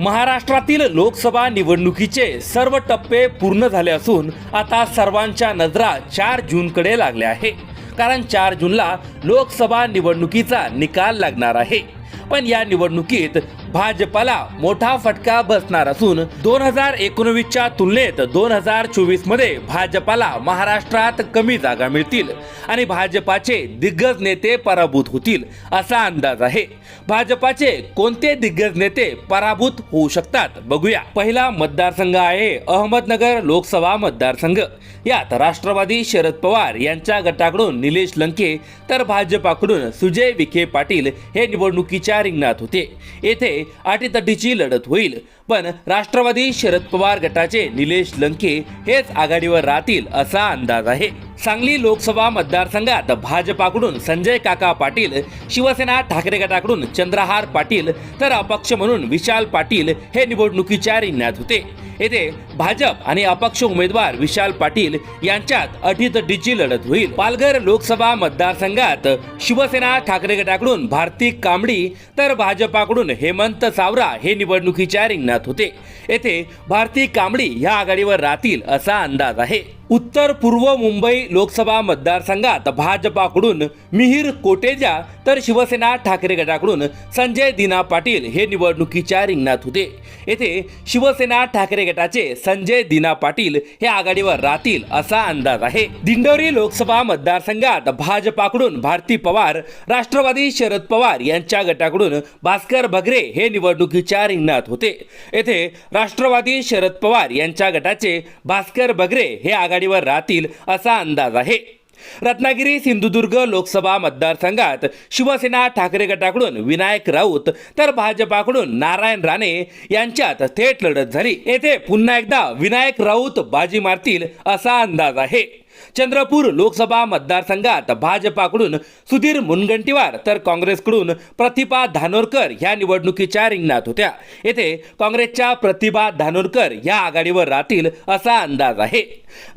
महाराष्ट्रातील लोकसभा निवडणुकीचे सर्व टप्पे पूर्ण झाले असून आता सर्वांच्या नजरा चार जूनकडे लागल्या आहे. कारण चार जूनला लोकसभा निवडणुकीचा निकाल लागणार आहे. पण या निवडणुकीत भाजपाला मोठा फटका बसणार असून दोन हजार एकोणवीसच्या तुलनेत दोन हजार चोवीसमध्ये भाजपाला महाराष्ट्रात कमी जागा मिळतील आणि भाजपाचे दिग्गज नेते पराभूत होतील असा अंदाज आहे. भाजपाचे कोणते दिग्गज नेते पराभूत होऊ शकतात बघूया. पहिला मतदारसंघ आहे अहमदनगर लोकसभा मतदारसंघ. यात राष्ट्रवादी शरद पवार यांच्या गटाकडून निलेश लंके तर भाजपाकडून सुजय विखे पाटील हे निवडणुकी निवडणुकीच्या रिंगणात होते. येथे अटीतटीची लढत होईल. पण राष्ट्रवादी शरद पवार गटाचे निलेश लंके हेच आघाडीवर राहतील असा अंदाज आहे. सांगली लोकसभा मतदारसंघात भाजपाकडून संजय काका पाटील शिवसेना ठाकरे गटाकडून चंद्रहार पाटील तर अपक्ष म्हणून विशाल पाटील हे निवडणुकीच्या रिंगणात होते. येथे भाजप आणि अपक्ष उमेदवार विशाल पाटील यांच्यात अटीतटीची लढत होईल. पालघर लोकसभा मतदारसंघात शिवसेना ठाकरे गटाकडून भारती कांबडी तर भाजपाकडून हेमंत सावरा हे निवडणुकीच्या रिंगणात होते. येथे भारती कांबडी ह्या आघाडीवर राहतील असा अंदाज आहे. उत्तर पूर्व मुंबई लोकसभा मतदारसंघात भाजपाकडून मिहीर कोटेजा तर शिवसेना ठाकरे गटाकडून संजय दिना पाटील हे निवडणुकीच्या रिंगणात होते. येथे शिवसेना ठाकरे गटाचे संजय दिना पाटील हे आघाडीवर राहतील असा अंदाज आहे. दिंडोरी लोकसभा मतदारसंघात भाजपाकडून भारती पवार राष्ट्रवादी शरद पवार यांच्या गटाकडून भास्कर भगरे हे निवडणुकीच्या रिंगणात होते. येथे राष्ट्रवादी शरद पवार यांच्या गटाचे भास्कर भगरे हे आघाडीवर राहतील असा अंदाज आहे. रत्नागिरी सिंधुदुर्ग लोकसभा मतदारसंघात शिवसेना ठाकरे गटाकडून विनायक राऊत तर भाजपाकडून नारायण राणे यांच्यात थेट लढत झाली. येथे पुन्हा एकदा विनायक राऊत बाजी मारतील असा अंदाज आहे. चंद्रपूर लोकसभा मतदारसंघात भाजपाकडून सुधीर मुनगंटीवार तर काँग्रेसकडून प्रतिभा धानोरकर ह्या निवडणुकीच्या रिंगणात होत्या. येथे काँग्रेसच्या प्रतिभा धानोरकर ह्या आघाडीवर राहतील असा अंदाज आहे.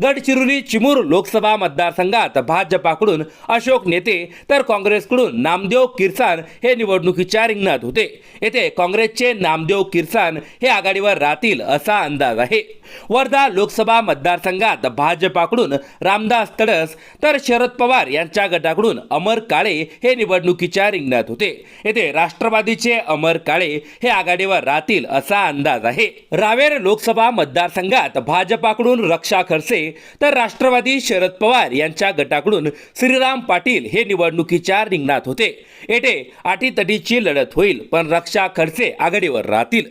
गडचिरोली चिमूर लोकसभा मतदारसंघात भाजपाकडून अशोक नेते तर काँग्रेसकडून नामदेव किरसान हे निवडणुकीच्या रिंगणात होते. येथे काँग्रेसचे नामदेव किरसान हे आघाडीवर राहतील असा अंदाज आहे. वर्धा लोकसभा मतदारसंघात भाजपाकडून रामदास तडस तर शरद पवार यांच्या गटाकडून अमर काळे हे निवडणुकीच्या रिंगणात होते. येथे राष्ट्रवादीचे अमर काळे हे आघाडीवर राहतील असा अंदाज आहे. रावेर लोकसभा मतदारसंघात भाजपाकडून रक्षा खडसे तर राष्ट्रवादी शरद पवार यांच्या गटाकडून श्रीराम पाटील हे निवडणुकीच्या रिंगणात होते. येथे आटीतटीची लढत होईल पण रक्षा खडसे आघाडीवर राहतील.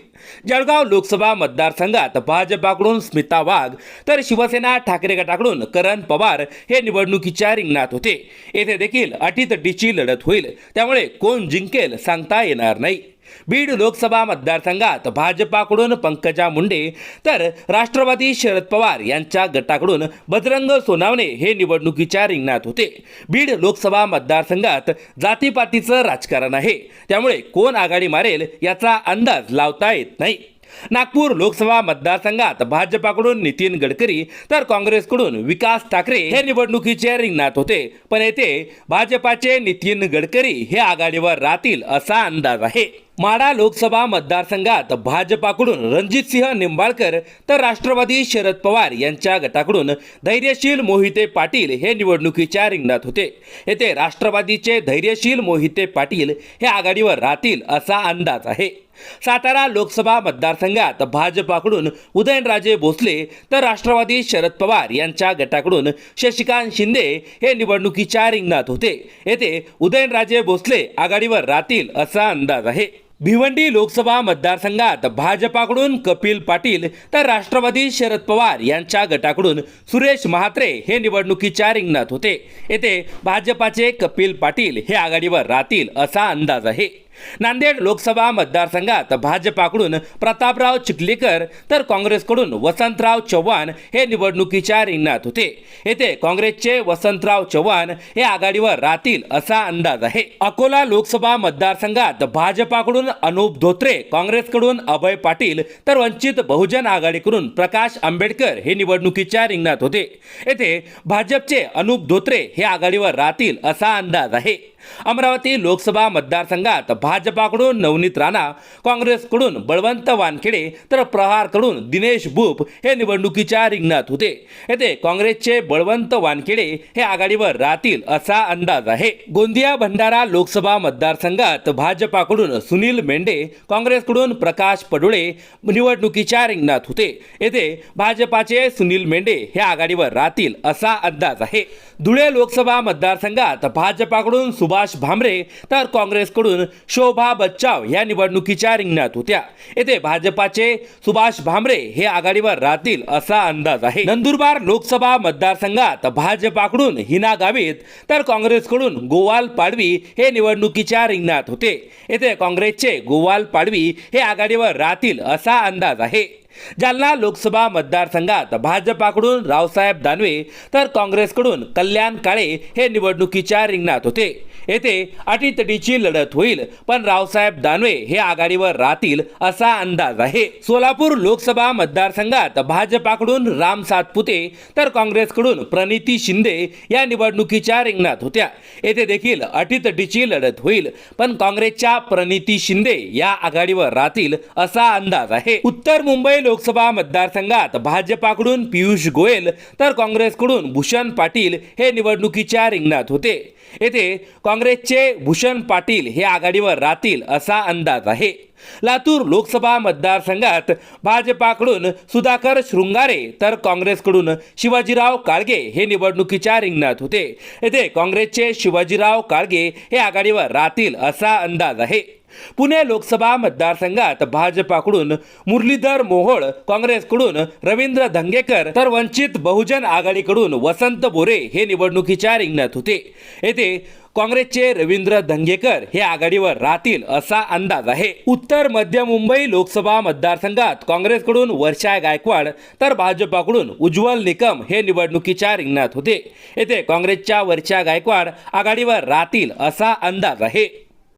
जळगाव लोकसभा मतदारसंघात भाजपाकडून स्मिता वाघ तर शिवसेना ठाकरे गटाकडून करण पवार हे निवडणुकीच्या रिंगणात होते. येथे देखील अटीतटीची लढत होईल. त्यामुळे कोण जिंकेल सांगता येणार नाही. बीड लोकसभा मतदारसंघात भाजपाकडून पंकजा मुंडे तर राष्ट्रवादी शरद पवार यांच्या गटाकडून बजरंग सोनावणे हे निवडणुकीच्या रिंगणात होते. बीड लोकसभा मतदारसंघात जातीपातीचं राजकारण आहे. त्यामुळे कोण आघाडी मारेल याचा अंदाज लावता येत नाही. नागपूर लोकसभा मतदारसंघात भाजपाकडून नितीन गडकरी तर काँग्रेसकडून विकास ठाकरे हे निवडणुकीच्या रिंगणात होते. पण येथे भाजपाचे नितीन गडकरी हे आघाडीवर राहतील असा अंदाज आहे. माडा लोकसभा मतदारसंघात भाजपाकडून रणजितसिंह निंबाळकर तर राष्ट्रवादी शरद पवार यांच्या गटाकडून धैर्यशील मोहिते पाटील हे निवडणुकीच्या रिंगणात होते. येथे राष्ट्रवादीचे धैर्यशील मोहिते पाटील हे आघाडीवर राहतील असा अंदाज आहे. सातारा लोकसभा मतदारसंघात भाजपाकडून उदयनराजे भोसले तर राष्ट्रवादी शरद पवार यांच्या गटाकडून शशिकांत शिंदे हे निवडणुकीच्या रिंगणात होते. येथे उदयनराजे भोसले आघाडीवर राहतील असा अंदाज आहे. भिवंडी लोकसभा मतदारसंघात भाजपाकडून कपिल पाटील तर राष्ट्रवादी शरद पवार यांच्या गटाकडून सुरेश महात्रे हे निवडणुकीच्या रिंगणात होते. येथे भाजपाचे कपिल पाटील हे आघाडीवर राहतील असा अंदाज आहे. नांदेड लोकसभा मतदारसंघात भाजपाकडून प्रतापराव चिखलीकर तर काँग्रेसकडून वसंतराव चव्हाण हे निवडणुकीच्या रिंगणात होते. येथे काँग्रेसचे वसंतराव चव्हाण हे आघाडीवर राहतील असा अंदाज आहे. अकोला लोकसभा मतदारसंघात भाजपाकडून अनुप धोत्रे काँग्रेसकडून अभय पाटील तर वंचित बहुजन आघाडीकडून प्रकाश आंबेडकर हे निवडणुकीच्या रिंगणात होते. येथे भाजपचे अनुप धोत्रे हे आघाडीवर राहतील असा अंदाज आहे. अमरावती लोकसभा मतदारसंघात भाजपाकडून नवनीत राणा काँग्रेसकडून बळवंत वानखेडे तर प्रहारकडून दिनेश बुप हे निवडणुकीच्या रिंगणात होते. येथे काँग्रेसचे बळवंत वानखेडे हे आघाडीवर राहतील असा अंदाज आहे. गोंदिया भंडारा लोकसभा मतदारसंघात भाजपाकडून सुनील मेंढे काँग्रेसकडून प्रकाश पडुळे निवडणुकीच्या रिंगणात होते. येथे भाजपाचे सुनील मेंढे हे आघाडीवर राहतील असा अंदाज आहे. धुळे लोकसभा मतदारसंघात भाजपाकडून सुभाष सुभाष भामरे तर काँग्रेसकडून शोभा बच्चाव या निवडणुकीच्या रिंगणात होत्या. येथे भाजपाचे सुभाष भामरे हे आघाडीवर राहतील असा अंदाज आहे. नंदुरबार लोकसभा मतदारसंघात भाजपाकडून हिना गावित तर काँग्रेसकडून गोवाल पाडवी हे निवडणुकीच्या रिंगणात होते. येथे काँग्रेसचे गोवाल पाडवी हे आघाडीवर राहतील असा अंदाज आहे. जालना लोकसभा मतदारसंघात भाजपाकडून रावसाहेब दानवे तर काँग्रेसकडून कल्याण काळे हे निवडणुकीच्या रिंगणात होते. येथे अटीतटीची लढत होईल. पण रावसाहेब दानवे हे आघाडीवर राहतील असा अंदाज आहे. सोलापूर लोकसभा मतदारसंघात भाजपाकडून राम सातपुते तर काँग्रेसकडून प्रणिती शिंदे या निवडणुकीच्या रिंगणात होत्या. येथे देखील अटीतटीची लढत होईल. पण काँग्रेसच्या प्रणिती शिंदे या आघाडीवर राहतील असा अंदाज आहे. उत्तर मुंबई लोकसभा मतदारसंघात भाजपाकडून पियुष गोयल तर काँग्रेसकडून भूषण पाटील हे निवडणुकीच्या रिंगणात होते. येथे काँग्रेसचे भूषण पाटील हे आघाडीवर राहतील असा अंदाज आहे. लातूर लोकसभा मतदारसंघात भाजपाकडून सुधाकर शृंगारे तर काँग्रेसकडून शिवाजीराव काळगे हे निवडणुकीच्या रिंगणात होते. येथे काँग्रेसचे शिवाजीराव काळगे हे आघाडीवर राहतील असा अंदाज आहे. पुणे लोकसभा मतदारसंघात भाजपाकडून मुरलीधर मोहोळ काँग्रेसकडून रवींद्र धंगेकर तर वंचित बहुजन आघाडीकडून वसंत बोरे हे निवडणुकीच्या रिंगणात होते. येथे काँग्रेसचे रवींद्र धंगेकर हे आघाडीवर राहतील असा अंदाज आहे. उत्तर मध्य मुंबई लोकसभा मतदारसंघात काँग्रेसकडून वर्षा गायकवाड तर भाजपाकडून उज्ज्वल निकम हे निवडणुकीच्या रिंगणात होते. येथे काँग्रेसच्या वर्षा गायकवाड आघाडीवर राहतील असा अंदाज आहे.